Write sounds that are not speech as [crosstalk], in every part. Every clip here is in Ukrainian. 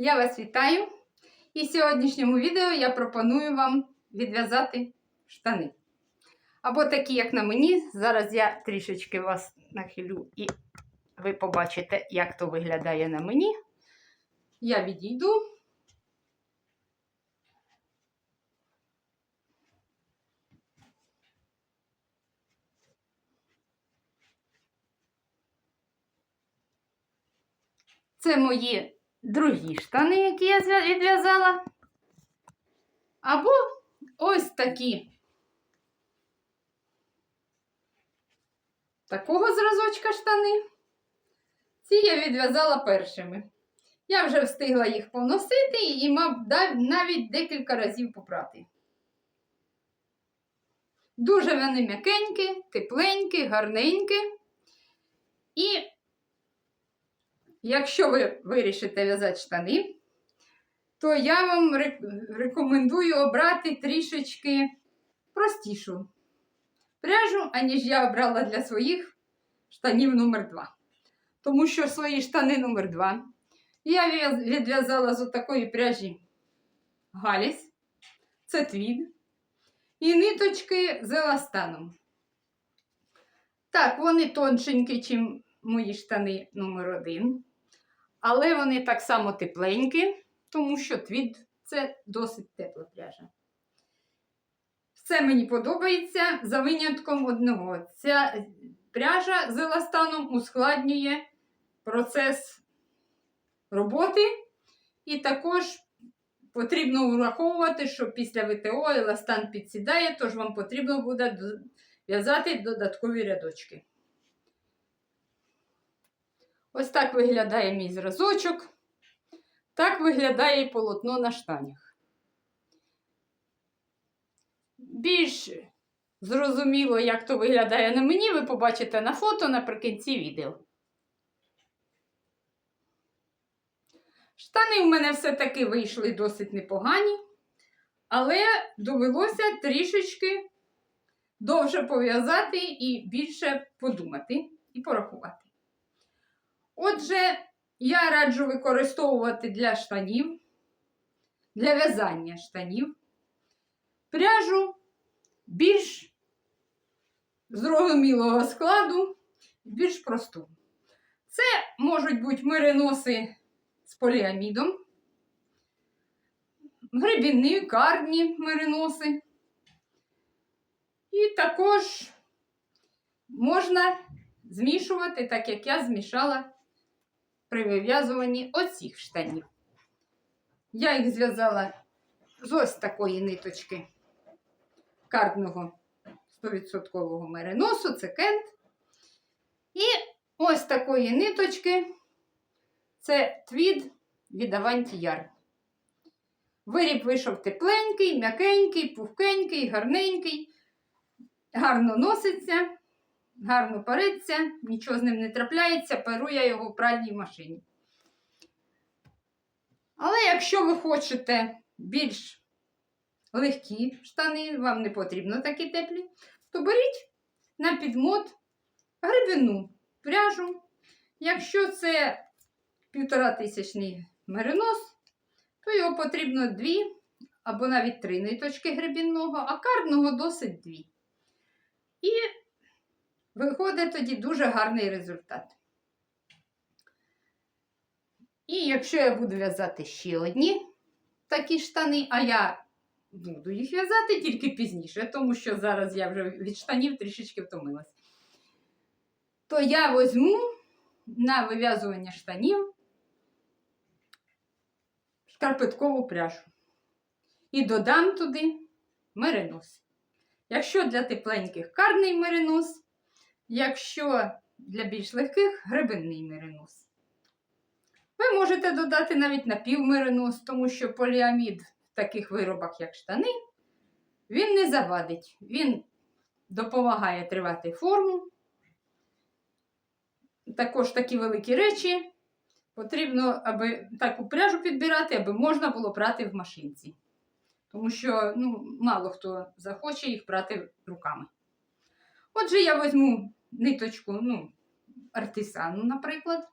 Я вас вітаю! І в сьогоднішньому відео я пропоную вам відв'язати штани. Або такі, як на мені. Зараз я трішечки вас нахилю і ви побачите, як то виглядає на мені. Я відійду. Це мої другі штани, які я відв'язала. Або ось такі. Такого зразочка штани. Ці я відв'язала першими. Я вже встигла їх поносити і мав навіть декілька разів попрати. Дуже вони м'якенькі, тепленькі, гарненькі. І якщо ви вирішите в'язати штани, то я вам рекомендую обрати трішечки простішу пряжу, аніж я обрала для своїх штанів номер 2 Тому що свої штани номер 2 я відв'язала з такої пряжі Галіс, це твід, і ниточки з еластаном. Так, вони тоншенькі, чим мої штани номер 1 але вони так само тепленькі, тому що твід це досить тепла пряжа. Все мені подобається за винятком одного. Ця пряжа з еластаном ускладнює процес роботи, і також потрібно враховувати, що після ВТО еластан підсідає, тож вам потрібно буде в'язати додаткові рядочки. Ось так виглядає мій зразочок. Так виглядає і полотно на штанях. Більш зрозуміло, як то виглядає на мені, ви побачите на фото наприкінці відео. Штани в мене все-таки вийшли досить непогані, але довелося трішечки довше пов'язати і більше подумати і порахувати. Отже, я раджу використовувати для штанів, для в'язання штанів пряжу більш зрозумілого складу, більш просту. Це можуть бути мериноси з поліамідом, гребінні, карні мериноси. І також можна змішувати, так як я змішала при вив'язуванні оцих штанів. Я їх зв'язала з ось такої ниточки кардного 100% мериносу, це кент. І ось такої ниточки це твід від Avanti Yarn. Виріб вийшов тепленький, м'якенький, пухкенький, гарненький, гарно носиться гарно париться, нічого з ним не трапляється, перу я його в пральній машині. Але якщо ви хочете більш легкі штани, вам не потрібно такі теплі, то беріть на підмот гребину пряжу. Якщо це півтора тисячний меринос, то його потрібно дві або навіть три ниточки гребінного, а кардного досить дві. І Виходить тоді дуже гарний результат. І якщо я буду в'язати ще одні такі штани, а я буду їх в'язати тільки пізніше, тому що зараз я вже від штанів трішечки втомилась, то я візьму на вив'язування штанів шкарпеткову пряжу і додам туди меринос. Якщо для тепленьких карний меринос, Якщо для більш легких гребенний меринос. Ви можете додати навіть напівмеринос, тому що поліамід в таких виробах, як штани, він не завадить. Він допомагає тривати форму. Також такі великі речі потрібно, аби таку пряжу підбирати, аби можна було прати в машинці. Тому що ну, мало хто захоче їх прати руками. Отже, я візьму ниточку, ну, артисану, наприклад,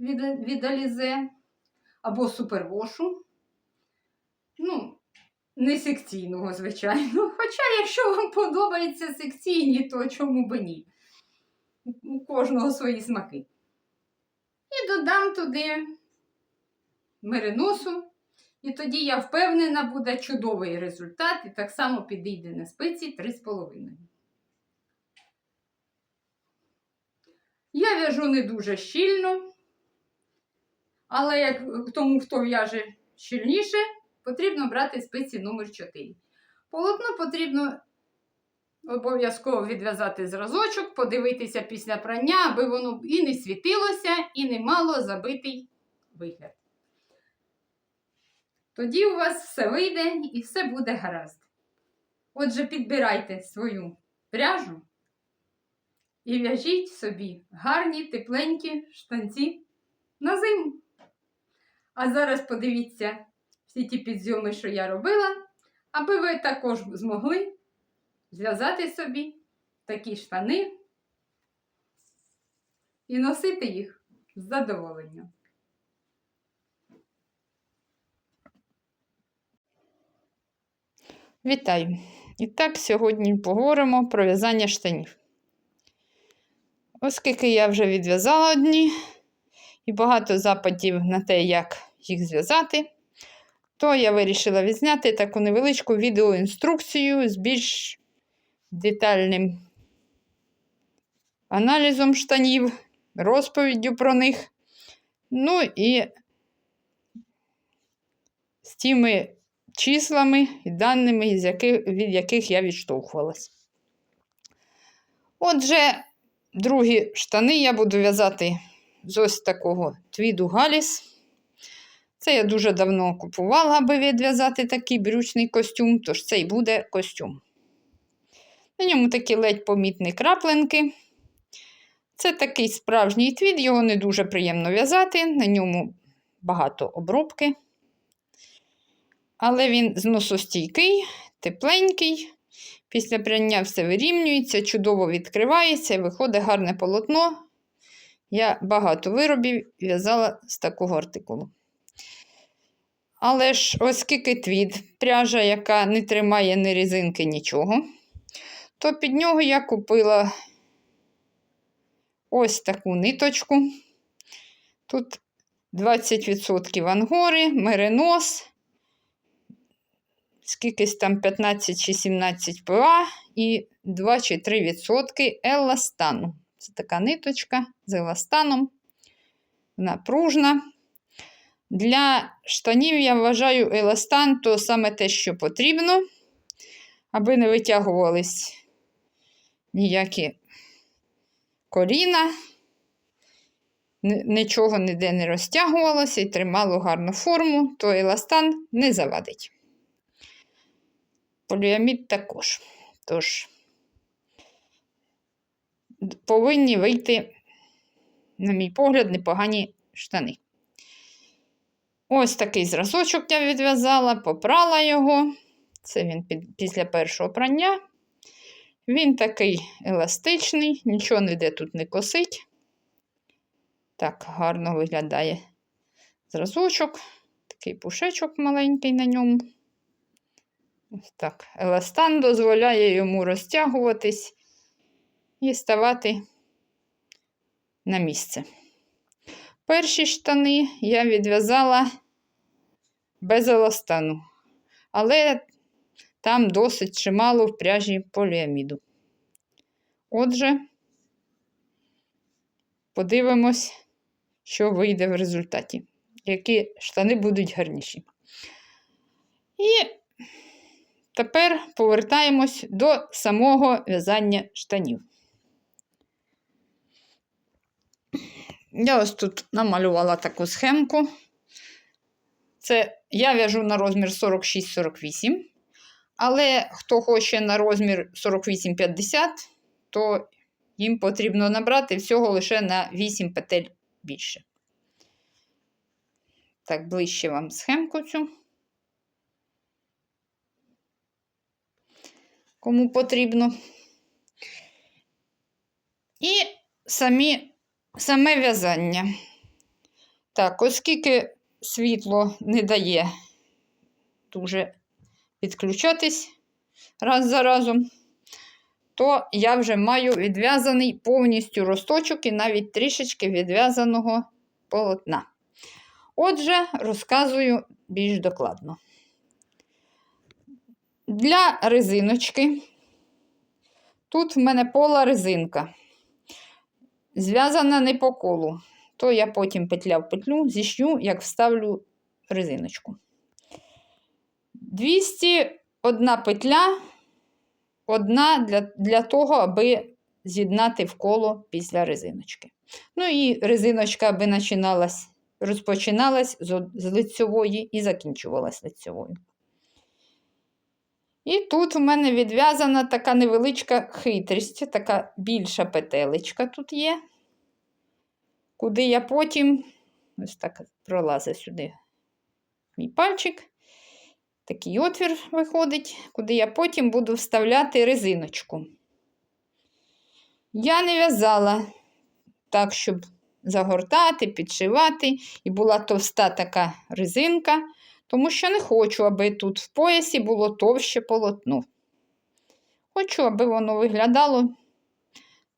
від, від Алізе. або супервошу. Ну, не секційного, звичайно. Хоча, якщо вам подобаються секційні, то чому би ні? У кожного свої смаки. І додам туди мериносу. І тоді я впевнена, буде чудовий результат, і так само підійде на спиці 3,5. Я в'яжу не дуже щільно, але як тому, хто в'яже щільніше, потрібно брати спиці номер 4. Полотно потрібно обов'язково відв'язати зразочок, подивитися після прання, аби воно і не світилося, і не мало забитий вигляд. Тоді у вас все вийде і все буде гаразд. Отже, підбирайте свою пряжу і в'яжіть собі гарні, тепленькі штанці на зиму. А зараз подивіться всі ті підзйоми, що я робила, аби ви також змогли зв'язати собі такі штани і носити їх з задоволенням. Вітаю! І так, сьогодні поговоримо про в'язання штанів. Оскільки я вже відв'язала одні і багато запитів на те, як їх зв'язати, то я вирішила відзняти таку невеличку відеоінструкцію з більш детальним аналізом штанів, розповіддю про них. Ну і з тими числами і даними, від яких я відштовхувалась. Отже, другі штани я буду в'язати з ось такого твіду Галіс. Це я дуже давно купувала, аби відв'язати такий брючний костюм, тож це і буде костюм. На ньому такі ледь помітні краплинки. Це такий справжній твід, його не дуже приємно в'язати, на ньому багато обробки. Але він зносостійкий, тепленький. Після прання все вирівнюється, чудово відкривається і виходить гарне полотно. Я багато виробів в'язала з такого артикулу. Але ж, оскільки твід, пряжа, яка не тримає ні резинки, нічого, то під нього я купила ось таку ниточку. Тут 20% ангори, меринос скількись там 15 чи 17 ПА і 2 чи 3% еластану. Це така ниточка з еластаном, вона пружна. Для штанів я вважаю еластан то саме те, що потрібно, аби не витягувались ніякі коліна, нічого ніде не розтягувалося і тримало гарну форму, то еластан не завадить поліамід також. Тож, повинні вийти, на мій погляд, непогані штани. Ось такий зразочок я відв'язала, попрала його. Це він під, після першого прання. Він такий еластичний, нічого ніде тут не косить. Так, гарно виглядає зразочок, такий пушечок маленький на ньому. Ось так. Еластан дозволяє йому розтягуватись і ставати на місце. Перші штани я відв'язала без еластану, але там досить чимало в пряжі поліаміду. Отже, подивимось, що вийде в результаті, які штани будуть гарніші. І Тепер повертаємось до самого в'язання штанів. Я ось тут намалювала таку схемку. Це я в'яжу на розмір 46-48, але хто хоче на розмір 48-50, то їм потрібно набрати всього лише на 8 петель більше. Так, ближче вам схемку цю. Кому потрібно. І самі, саме в'язання. Так, оскільки світло не дає дуже підключатись раз за разом, то я вже маю відв'язаний повністю росточок і навіть трішечки відв'язаного полотна. Отже, розказую більш докладно. Для резиночки тут в мене пола резинка. Зв'язана не по колу. То я потім петля в петлю зішню, як вставлю резиночку. 201 петля одна для, для того, аби з'єднати в коло після резиночки. Ну і резиночка, аби починалась, розпочиналась з, з лицьової і закінчувалась лицьовою. І тут в мене відв'язана така невеличка хитрість, така більша петелечка тут є, куди я потім ось так пролазить сюди мій пальчик. Такий отвір виходить, куди я потім буду вставляти резиночку. Я не в'язала так, щоб загортати, підшивати, і була товста така резинка, тому що не хочу, аби тут в поясі було товще полотно. Хочу, аби воно виглядало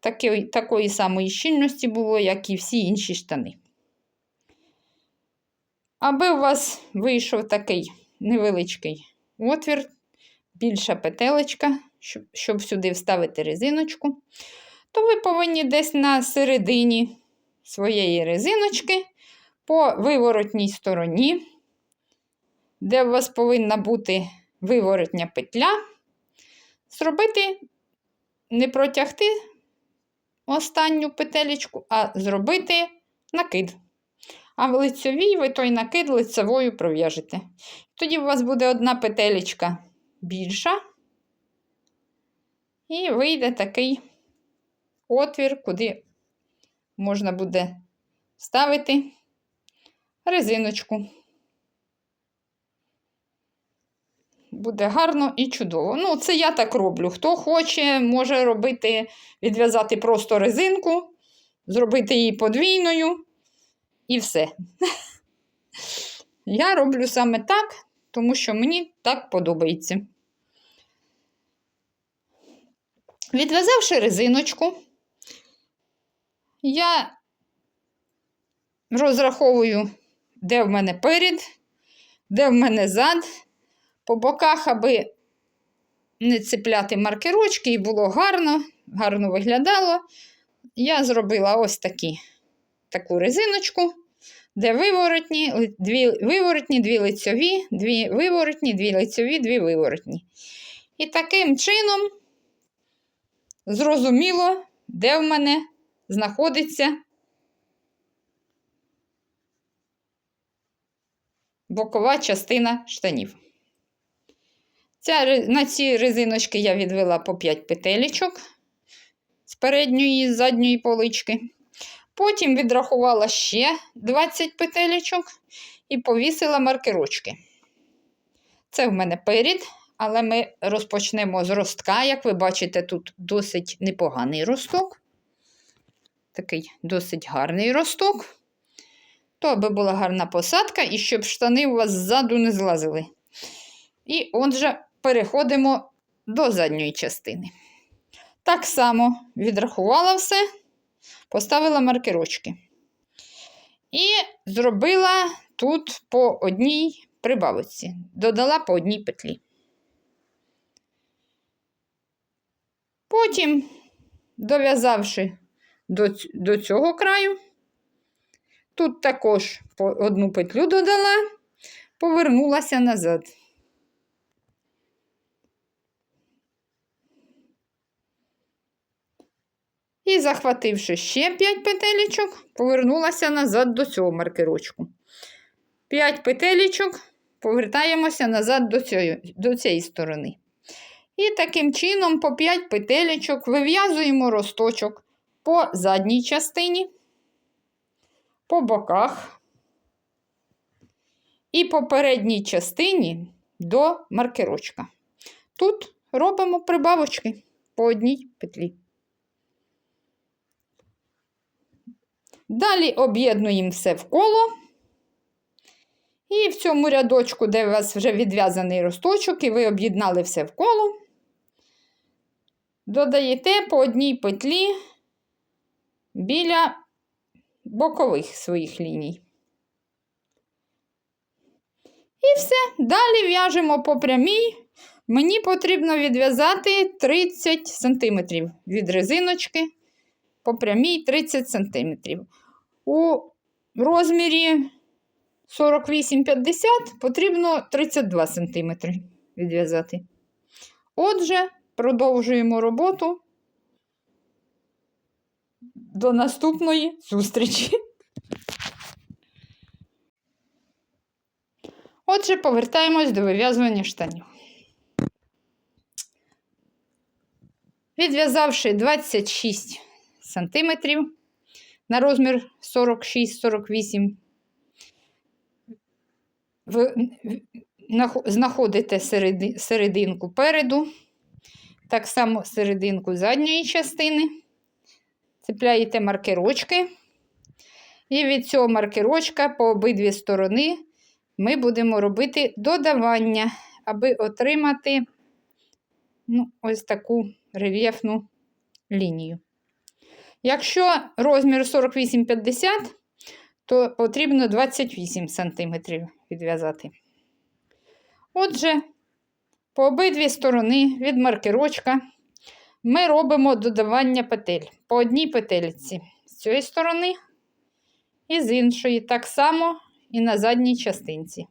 таки, такої самої щільності було, як і всі інші штани. Аби у вас вийшов такий невеличкий отвір, більша петелечка, щоб, щоб сюди вставити резиночку, то ви повинні десь на середині своєї резиночки по виворотній стороні, де у вас повинна бути виворотня петля, зробити, не протягти останню петелечку, а зробити накид. А в лицьовій ви той накид лицевою пров'яжете. Тоді у вас буде одна петелечка більша, і вийде такий отвір, куди можна буде ставити резиночку. Буде гарно і чудово. Ну, це я так роблю. Хто хоче, може робити, відв'язати просто резинку, зробити її подвійною і все. [laughs] Я роблю саме так, тому що мені так подобається. Відв'язавши резиночку, я розраховую, де в мене перед, де в мене зад, по боках, аби не цепляти маркерочки і було гарно, гарно виглядало. Я зробила ось такі, таку резиночку, де виворотні, дві виворотні, дві лицьові, дві виворотні, дві лицьові, дві виворотні. І таким чином зрозуміло, де в мене знаходиться бокова частина штанів. Ця, на ці резиночки я відвела по 5 петелечок з передньої і задньої полички. Потім відрахувала ще 20 петелечок і повісила маркерочки. Це в мене перед, але ми розпочнемо з ростка. Як ви бачите, тут досить непоганий росток. Такий досить гарний росток. То, аби була гарна посадка і щоб штани у вас ззаду не злазили. І отже, переходимо до задньої частини. Так само відрахувала все, поставила маркерочки. І зробила тут по одній прибавочці, додала по одній петлі. Потім, дов'язавши до, до цього краю, тут також по одну петлю додала, повернулася назад. І, захвативши ще 5 петелечок, повернулася назад до цього маркерочку. 5 петелечок, повертаємося назад до цієї, до цієї сторони. І таким чином по 5 петелечок вив'язуємо росточок по задній частині, по боках і по передній частині до маркерочка. Тут робимо прибавочки по одній петлі. Далі об'єднуємо все в коло І в цьому рядочку, де у вас вже відв'язаний росточок, і ви об'єднали все в коло, додаєте по одній петлі біля бокових своїх ліній. І все. Далі в'яжемо по прямій. Мені потрібно відв'язати 30 см від резиночки по прямій 30 см. У розмірі 48-50 потрібно 32 см відв'язати. Отже, продовжуємо роботу. До наступної зустрічі. Отже, повертаємось до вив'язування штанів. Відв'язавши 26 см на розмір 46-48, ви знаходите серединку переду, так само серединку задньої частини, цепляєте маркерочки, і від цього маркерочка по обидві сторони ми будемо робити додавання, аби отримати ну, ось таку рельєфну лінію. Якщо розмір 48-50, то потрібно 28 см відв'язати. Отже, по обидві сторони від маркерочка ми робимо додавання петель по одній петельці з цієї сторони і з іншої, так само і на задній частинці.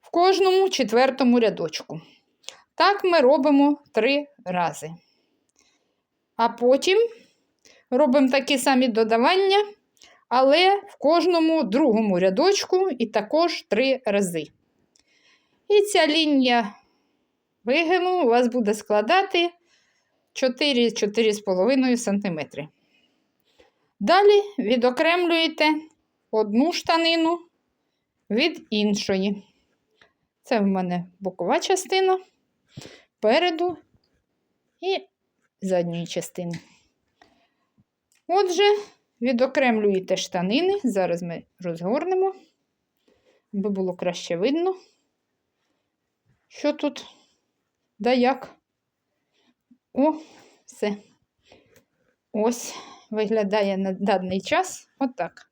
В кожному четвертому рядочку. Так ми робимо три рази. А потім робимо такі самі додавання, але в кожному другому рядочку і також три рази. І ця лінія вигину у вас буде складати 4-4,5 см. Далі відокремлюєте одну штанину від іншої. Це в мене бокова частина переду і задньої частини. Отже, відокремлюєте штанини. Зараз ми розгорнемо, аби було краще видно, що тут да як. О, все. Ось виглядає на даний час отак.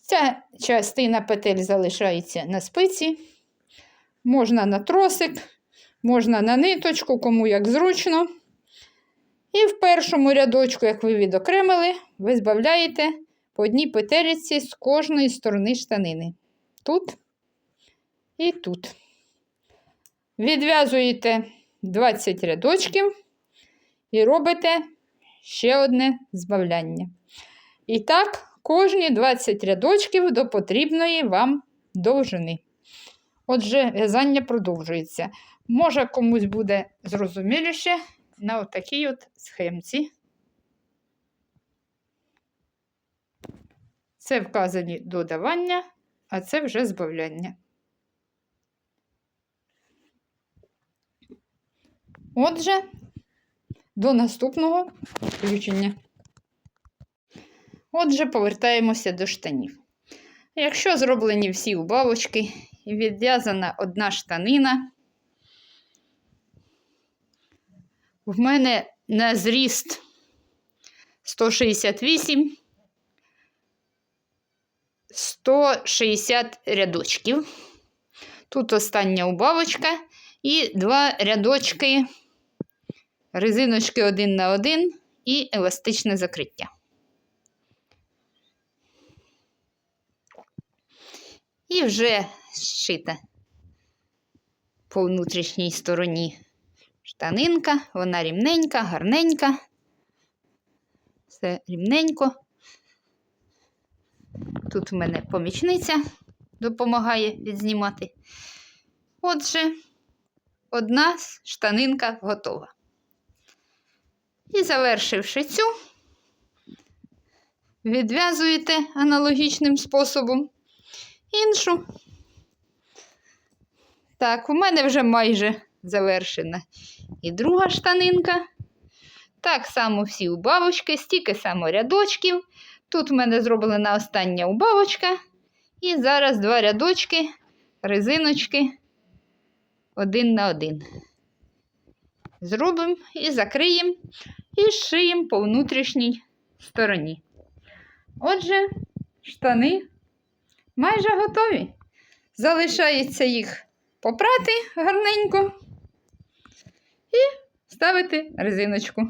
Ця частина петель залишається на спиці, можна на тросик, можна на ниточку, кому як зручно. І в першому рядочку, як ви відокремили, ви збавляєте по одній петеліці з кожної сторони штанини. Тут і тут. Відв'язуєте 20 рядочків і робите ще одне збавляння. І так, кожні 20 рядочків до потрібної вам довжини. Отже, в'язання продовжується. Може, комусь буде зрозуміліше на отакій от схемці. Це вказані додавання, а це вже збавляння. Отже, до наступного включення. Отже, повертаємося до штанів. Якщо зроблені всі убавочки і відв'язана одна штанина, в мене на зріст 168, 160 рядочків. Тут остання убавочка і два рядочки, резиночки один на один і еластичне закриття. І вже зшита по внутрішній стороні штанинка, вона рівненька, гарненька. Все рівненько. Тут в мене помічниця допомагає відзнімати. Отже, одна штанинка готова. І завершивши цю, відв'язуєте аналогічним способом іншу. Так, у мене вже майже завершена і друга штанинка. Так само всі убавочки, стільки само рядочків. Тут в мене зроблена остання убавочка. І зараз два рядочки, резиночки один на один. Зробимо і закриємо, і шиємо по внутрішній стороні. Отже, штани майже готові. Залишається їх попрати гарненько і ставити резиночку.